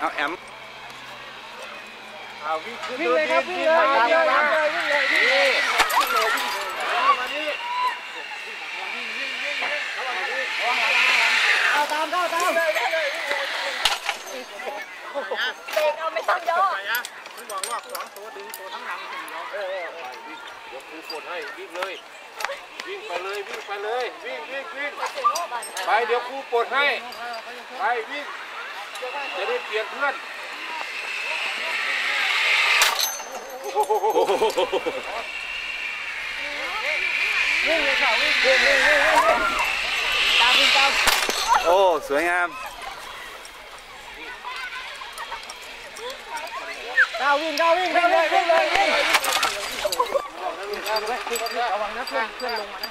เอาแอมเอาวิ่งขึ้นวิ่งเลยครับวิ่งเลยมาวิ่งเลยมาวิ่งเลยวิ่งเลยมานี่เอาตามเข้าตามเบรกเอาไม่ต้องย่อไปนะคุณบอกว่าสองตัวดึงตัวทั้งหลังถึงเนาะเออเออเออวิ่งยกมือกดให้วิ่งเลยวิ่งไปเลยวิ่งไปเลยวิ่งวิ่งวิ่งไปเดี๋ยวครูปลดให้ไปวิ่ง จะได้เปลี่ยนเพื่อนโอ้โหวิ่งเลยค่ะวิ่งวิ่งวิ่งวิ่งวิ่งตามวิ่งตามโอ้สวยงามก้าววิ่งก้าววิ่งวิ่งเลยวิ่งเลยวิ่งระวังนะเพื่อนเพื่อนลงมานะ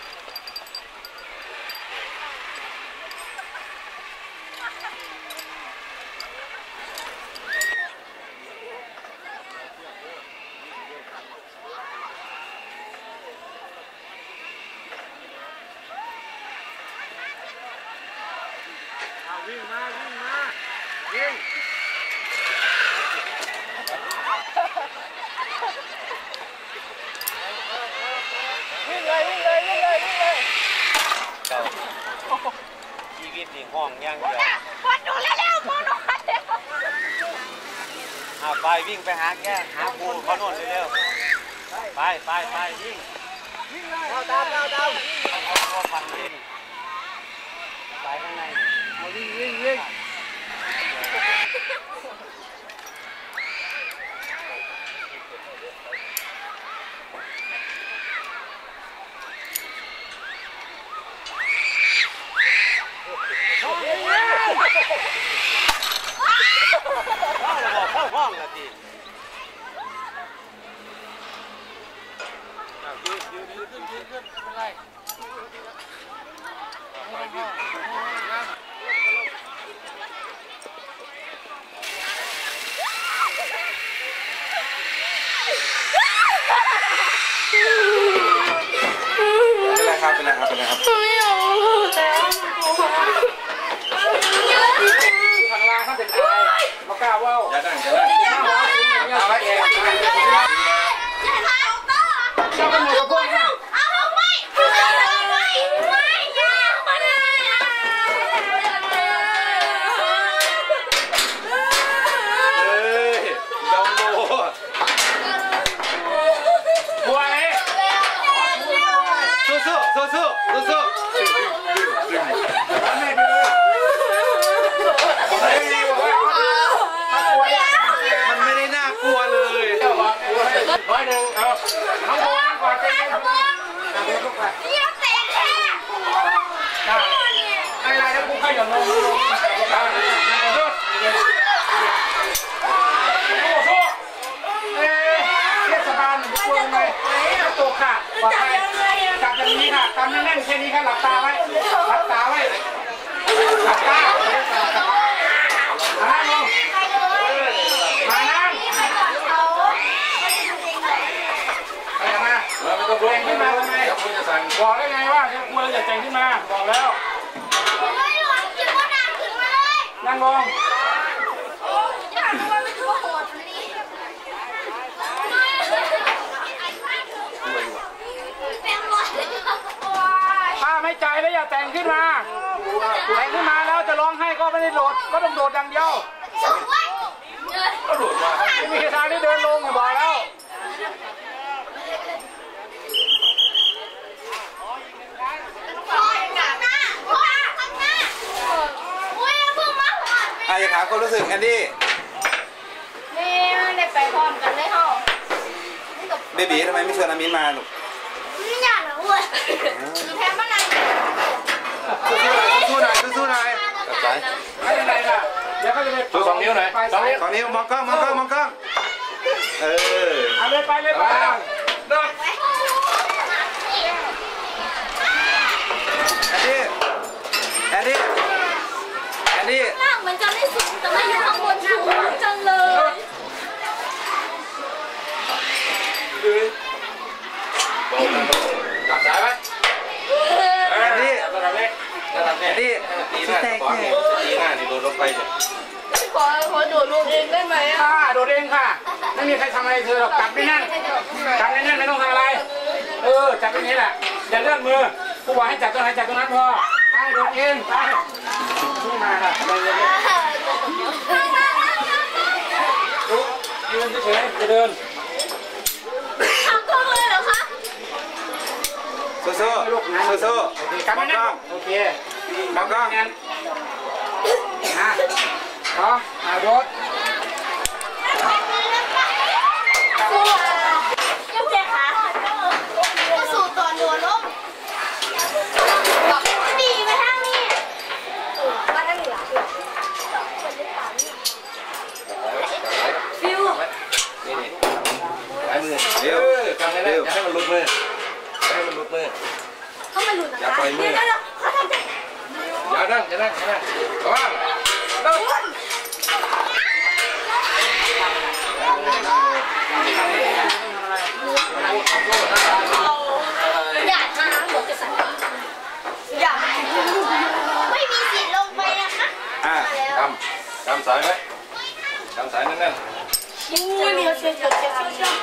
วิ่งมาวิ่งมาวิ่ง วิ่งเลยวิ่งเลยวิ่งเลยวิ่งเลย ชีวิตนี่ห้ องอย่างเดียวคนดูแล้วแล้วคนดูแล้วอ่าไปวิ่งไปหาแก้หาครูเขาโน่นเร็วๆไปไปไปวิ่งเอาตามเอาตามเอาตัวพันวิ่งไปข้างใน เอาวิ่งวิ่งวิ่ง เข้าระบบเข้าห้องละที ยืนยืนยืนขึ้นยืนขึ้นไม่เป็นไรไปวิ่งนะ เป็นไรครับเป็นไรครับเป็นไรครับไม่เอาแล้วข้างล่างเขาจะตายมากล้าว่าวอย่าดังอย่าดัง เอาไว้เอง เจ้าเป็นหมูกับพวกนี้เอาลงไปเอาลงไปไม่ยามาเลย เฮ้ยดองโล บัวเลย สู้สู้สู้สู้สู้สู้ แม่ดูเฮ้ยบอกว่าถ้ากลัวเนี่ย มันไม่ได้น่ากลัวเลย เจ้าบอกกลัวให้ร้อยห นึ่งเอาทั้งโบนก่อนใจเย็นครับเดี๋ยวลูกไปนี่เราเตะแค่ไม่ไรแล้วกูขยันลงลงเอาหยุดโอ้โหเอ๊ะเทศบาลกลัวไงจะตกค่ะบอกไปจับอย่างนี้ค่ะทำแน่นๆแค่นี้ค่ะหลับตาไว้หลับตาไว้หลับตามานั่งลงมานั่งไปมา เราไม่ต้องรู้ แต่งขึ้นมาทำไม เดี๋ยวคุณจะสั่ง บอกได้ไงว่าจะกลัวอย่าแต่งขึ้นมา บอกแล้วนั่งลงถ้าไม่ใจแล้วอย่าแต่งขึ้นมา แต่งขึ้นมาแล้วจะร้องไห้ก็ไม่ได้โดด ก็ต้องโดดอย่างเดียวก็โดดมาไม่มีทางที่เดินลงอย่าบอกแล้ว อะอย่าถามความรู้สึกแอนดี้นี่ไม่ได้ไปพร้อมกันเลยเฮาเบบีทำไมไม่ชวนอามินมาลูกไม่อยากเหรอเว้ยมีแพ้มานานสู้ๆหน่อยสู้ๆหน่อยจับใจไม่เป็นไรล่ะเดี๋ยวเขาจะไปชูสองนิ้วหน่อยสองนิ้วตอนนี้มองกล้องมองกล้องมองกล้องเออเอาเลยไปเลยไปเดินแอนดี้แอนดี้แอนดี้ล่าง มันจะไม่สูงแต่ว่อยู่ข้างบนสูงจังเลยจับสายไว้แอนดี้ระดับเล็กระดับแอเล็กนดี้ตีหชี้น้าแตกขวาแค่ตีหน้านี่โดนรถไฟเนี่ยขอขอโดดลงเองได้ไหมค่ะโดดเองค่ะ ไม่มีใครทำอะไรเธอหรอกจับไม่แน่นจับไม่แน่นไม่ต้องทำอะไร เออจับตรงนี้แหละอย่าเลื่อนมือผู้บอกให้จับตรงไหนจับตรงนั้นพอไปโดดเองไปนี่มาค่ะไปเลยลุกยืน เฉยๆจะเดินทำกล้องเลยเหรอคะสู้สู้ลูกนะสู้สู้โอเคกลับมมาองนั่กล้องโอเคมองกล้องงั้นนะพออ่าโดด สู้ยังเจ๊คะก็สู้ตอนโดนล้มดีไปทางนี้มาทางนี้ล่ะฟิว ไอ้มือเร็ว จำได้แล้วอย่าให้มันหลุดมืออย่าให้มันหลุดมือ เขาไม่หลุดนะ อย่า คะ ปล่อยมือ เดี๋ยวเดี๋ยวเขาทำใจ อย่านั่งอย่านั่งอย่านั่งระวังโดดอย่าทางบอกจะสั่นอย่าไม่มีสิทธิ์ลงไปนะคะอะจำจำสายไว้จำสายแน่นยังไม่มีเสียงเสียงเสียงเสียง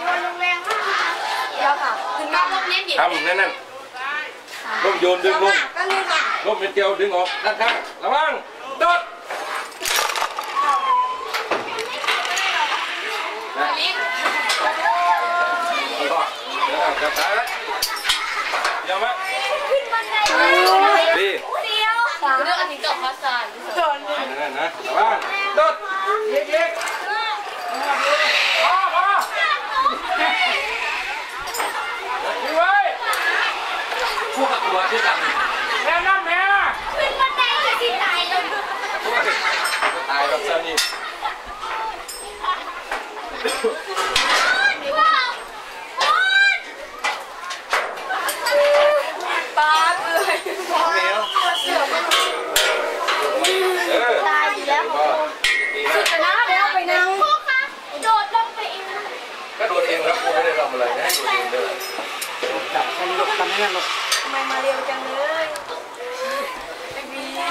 โยนลงแรงมากเดี๋ยวค่ะถึงมาลงเน้นดิๆทำแน่นๆ ลมโยนดึงลมก็นี่ค่ะลมเป็นเกลียวดึงออกด้านข้างระวังโดดนะลิ้นแล้วก็เดี๋ยวจับสายไว้เดี๋ยวไหมขึ้นบันไดดีเดียวเรื่องอันนี้กับภาษานั่นนะระวังโดดเย็กเย็กพอพอดูไว้ คู่กับ ตัวที่กันแม่น้ำแม่ขึ้นบันไดจะสิตายเลยตายแบบเซนี่ว้าวปาดเลยเหนียวเสือมันเออตายอยู่แล้วก็ดีนะแล้วไปนั่งโดดลงไปเองก็โดนเองครับกูไม่ได้ทำอะไรนะโดนเองเด้อจับให้ลูกทำให้นั่นลูกทำไมมาเร็วจังลย ไม่มีเลย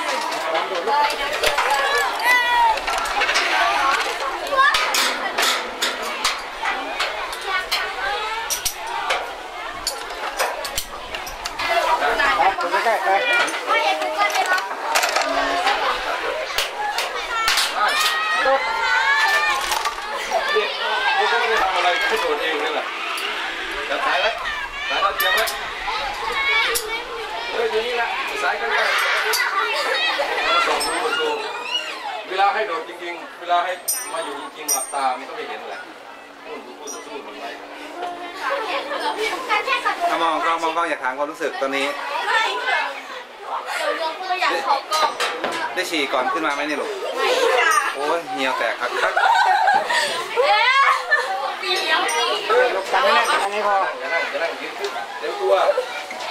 นะนาย ไปดูใกล้ๆไป ไม่เห็นกันเลยนะ โดด นี่กูก็ไม่ได้ทำอะไรก็โดนเองนี่แหละจับสายไว้สายเราเตรียมไว้เฮ้ยอยู่นี่แหละสายกันไว้ส่งดูดูเวลาให้โดดจริงๆ เว ลาให้มาอยู่จริงๆหลับตามันก็ไม่เห็นแหละนู่นดูคู่ต่อสู้มันไว้การแค่ขัดถ้ามองกล้องมองกล้องอยากถามความรู้สึกตอนนี้ไม่เดี๋ยวยังตัวอย่างเขาก็ได้ฉี่ก่อนขึ้นมาไหมเนี่ยลูกไม่ค่ะโอ้ยเหี่ยวแตกคักคักเอ๊ะเดี๋ยวนี่ลูกทำให้นั่นอันนี้พออย่านั่งอย่านั่งยืนขึ้นเดี๋ยวกลัว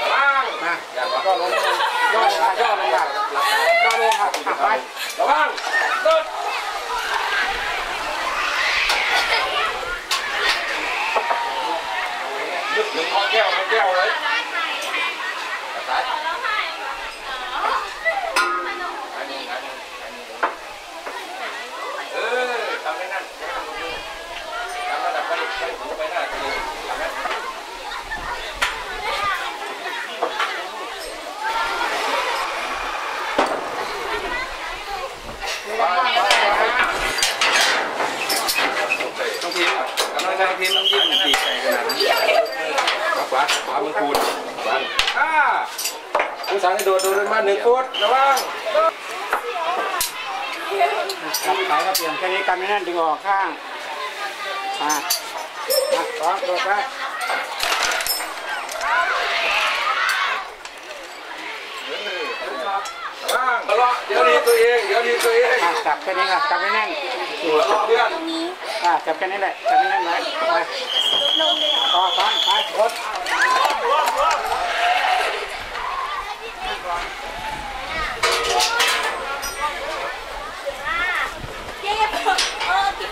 ระวังมาอย่าว่าก็ลงย่อลงมาย่อลงมาย่อลงค่ะอะไประวังโด ดนึกถึงพ่อแก้วแม่แก้วเลยสาย เออทำให้นั่นทำระดับไปไปหูไปหน้าทีทำให้ไปไปไป น้องพิมพ์กำลังน้องพิมพ์น้องยิ้มดีใจขนาดนั้น ขวาขวามือคูณขวาอ่าผู้ สาวให้โดดโดดลงมาหนึ่งฟุตระวังจับสายก็เปลี่ยนแค่นี้กันไม่นั่นดึงออกข้างอะอะสองโดดไประวังทะเลาะเดี๋ยวนี้ตัวเอง เดี๋ยวนี้ตัวเองจับแค่นี้ค่ะจับไม่แน่นทะเลาะเพื่อนอะจับแค่นี้แหละจับไม่แน่นไว้ไปต่อฟังไปรถ เจ๊เออที่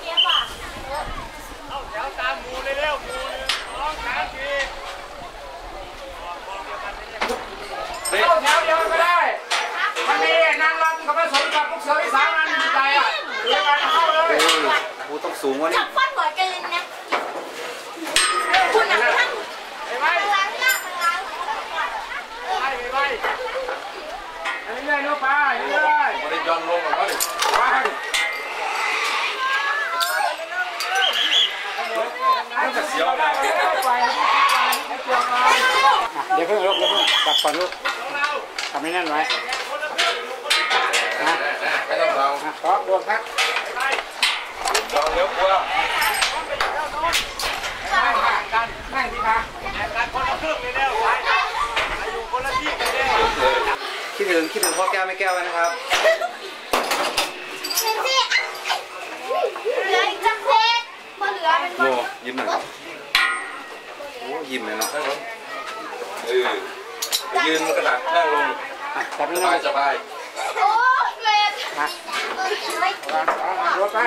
เจ๊ป่ะ เดี๋ยวตามหมูเร็วๆหมูหนึ่งสองสามสี่ เฮ้ย เข้าแถวเดียว สูงกว่านี้ จับฟันหัวกันเลยนะคุณหนังทั้ง ไปไว้ ล้างหน้ามันล้าง ไปไปไปเรื่อยๆลูกไปเรื่อย ไม่ได้ย้อนลงหรอกว่าดิ ๆไปมันจะเสียวได้ไปไปเสียวไป เดี๋ยวเพิ่งลุกเดี๋ยวเพิ่งจับก่อนลูกทำให้แน่นไว้นะไม่ต้องเรานะขอดวงครับลองเลี้ยวกว่านั่ต่างกันนั่งที่ขากันคนละครึ่งเลยแล้วไปอยู่คนละที่กันแล้วคิดถึงคิดถึงพ่อแก้วไม่แก้วไว้นะครับเป็นสิเหลือจังเซตพอเหลือเป็นโยยิ้มหน่อยโอ้ยิ้มเลยเนาะนั่งลง เออยืนกระดาษนั่งลงอะจับสให้นั่บายนสบายโอ้เมนนะไม่วางวางวางรถไป